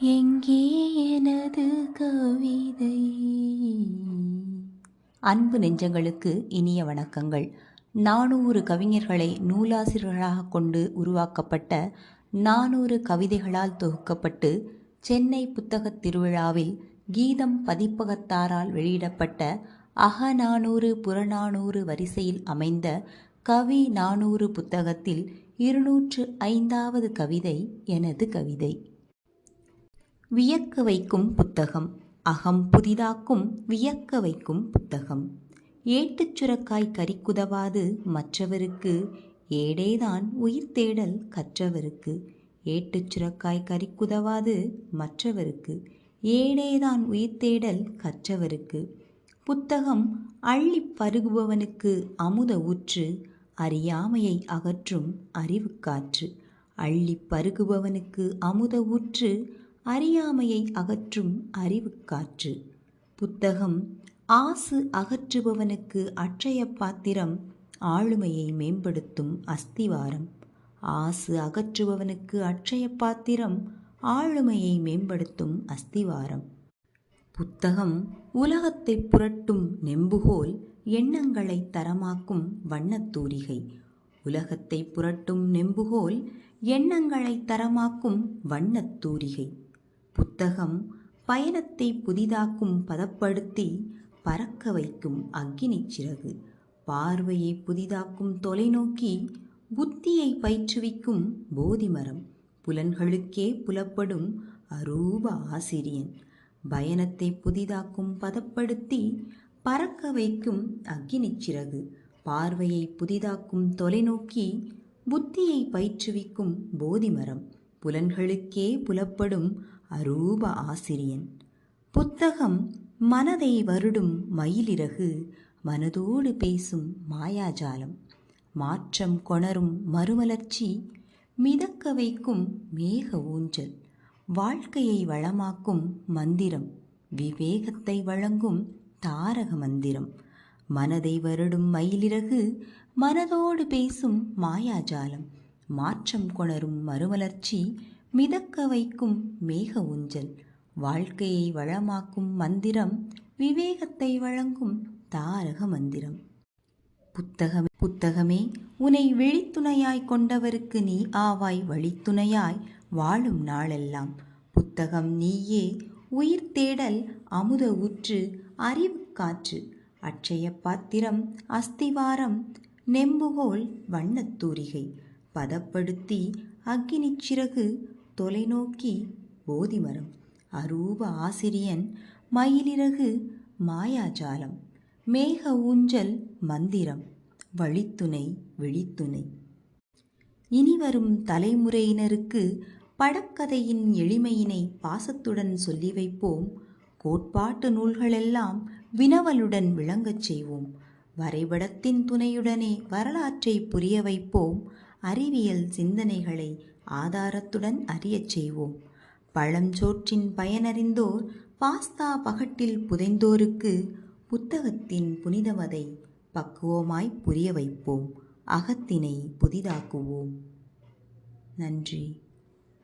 எங்கே எனது கவிதை? அன்பு நெஞ்சங்களுக்கு இனிய வணக்கங்கள். நானூறு கவிஞர்களை நூலாசிரியர்களாக கொண்டு உருவாக்கப்பட்ட நானூறு கவிதைகளால் தொகுக்கப்பட்டு சென்னை புத்தகத் திருவிழாவில் கீதம் பதிப்பகத்தாரால் வெளியிடப்பட்ட அகநானூறு புறநானூறு வரிசையில் அமைந்த கவி நானூறு புத்தகத்தில் இருநூற்று ஐந்தாவது கவிதை எனது கவிதை. வியக்க வைக்கும் புத்தகம். அகம் புதிதாக்கும் வியக்க வைக்கும் புத்தகம். ஏட்டுச் சுரக்காய் கறிக்குதவாது மற்றவருக்கு. ஏடேதான் உயிர் தேடல் கற்றவருக்கு. ஏட்டுச் சுரக்காய் கறிக்குதவாது மற்றவருக்கு. ஏடேதான் உயிர் தேடல் கற்றவருக்கு. புத்தகம் அள்ளி பருகுபவனுக்கு அமுத ஊற்று. அறியாமையை அகற்றும் அறிவுக்காற்று அள்ளி பருகுபவனுக்கு அமுத ஊற்று. அறியாமையை அகற்றும் அறிவுக்காற்று புத்தகம் ஆசு அகற்றுபவனுக்கு அட்சய பாத்திரம் ஆளுமையை மேம்படுத்தும் அஸ்திவாரம். ஆசு அகற்றுபவனுக்கு அட்சய பாத்திரம் ஆளுமையை மேம்படுத்தும் அஸ்திவாரம். புத்தகம் உலகத்தை புரட்டும் நெம்புகோல் எண்ணங்களை தரமாக்கும் வண்ணத்தூரிகை. உலகத்தை புரட்டும் நெம்புகோல் எண்ணங்களை தரமாக்கும் வண்ணத்தூரிகை. புத்தகம் பயணத்தை புதிதாக்கும் பதப்படுத்தி பறக்க வைக்கும் அக்கினி சிறகு. பார்வையை புதிதாக்கும் தொலைநோக்கி புத்தியை பயிற்றுவிக்கும் போதிமரம். புலன்களுக்கே புலப்படும் அரூப ஆசிரியன். பயணத்தை புதிதாக்கும் பதப்படுத்தி பறக்க வைக்கும் அக்கினி சிறகு. பார்வையை புதிதாக்கும் தொலைநோக்கி புத்தியை பயிற்றுவிக்கும் போதிமரம். புலன்களுக்கே புலப்படும் அரூப ஆசிரியன். புத்தகம் மனதை வருடும் மயிலிறகு மனதோடு பேசும் மாயாஜாலம். மாற்றம் கொணரும் மறுமலர்ச்சி மிதக்க வைக்கும் மேக ஊஞ்சல். வாழ்க்கையை வளமாக்கும் மந்திரம் விவேகத்தை வழங்கும் தாரக மந்திரம். மனதை வருடும் மயிலிறகு மனதோடு பேசும் மாயாஜாலம். மாற்றம் கொணரும் மறுமலர்ச்சி மிதக்க வைக்கும் மேக ஊஞ்சல். வாழ்க்கையை வளமாக்கும் மந்திரம் விவேகத்தை வழங்கும் தாரக மந்திரம். புத்தகமே புத்தகமே உனை விழித்துணையாய் கொண்டவருக்கு நீ ஆவாய் வழித்துணையாய் வாழும் நாளெல்லாம். புத்தகம் நீயே உயிர் தேடல் அமுத ஊற்று அறிவு காற்று. அட்சய பாத்திரம் அஸ்திவாரம் நெம்புகோல் வண்ணத்தூரிகை பதப்படுத்தி அக்கினி சிறகு தொலைநோக்கி போதிமரம். அரூப ஆசிரியன் மயிலிறகு மாயாஜாலம் மேக ஊஞ்சல் மந்திரம் வழித்துணை விழித்துணை. இனிவரும் தலைமுறையினருக்கு படக்கதையின் எளிமையினை பாசத்துடன் சொல்லி வைப்போம். கோட்பாட்டு நூல்களெல்லாம் வினவலுடன் விளங்கச் செய்வோம். வரைபடத்தின் துணையுடனே வரலாற்றை புரிய வைப்போம். அறிவியல் சிந்தனைகளை ஆதாரத்துடன் அறியச் செய்வோம். பழஞ்சோற்றின் பயனறிந்தோர் பாஸ்தா பகட்டில் புதைந்தோருக்கு புத்தகத்தின் புனிதமதை பக்குவமாய் புரிய வைப்போம். அகத்தினை புதிதாக்குவோம். நன்றி.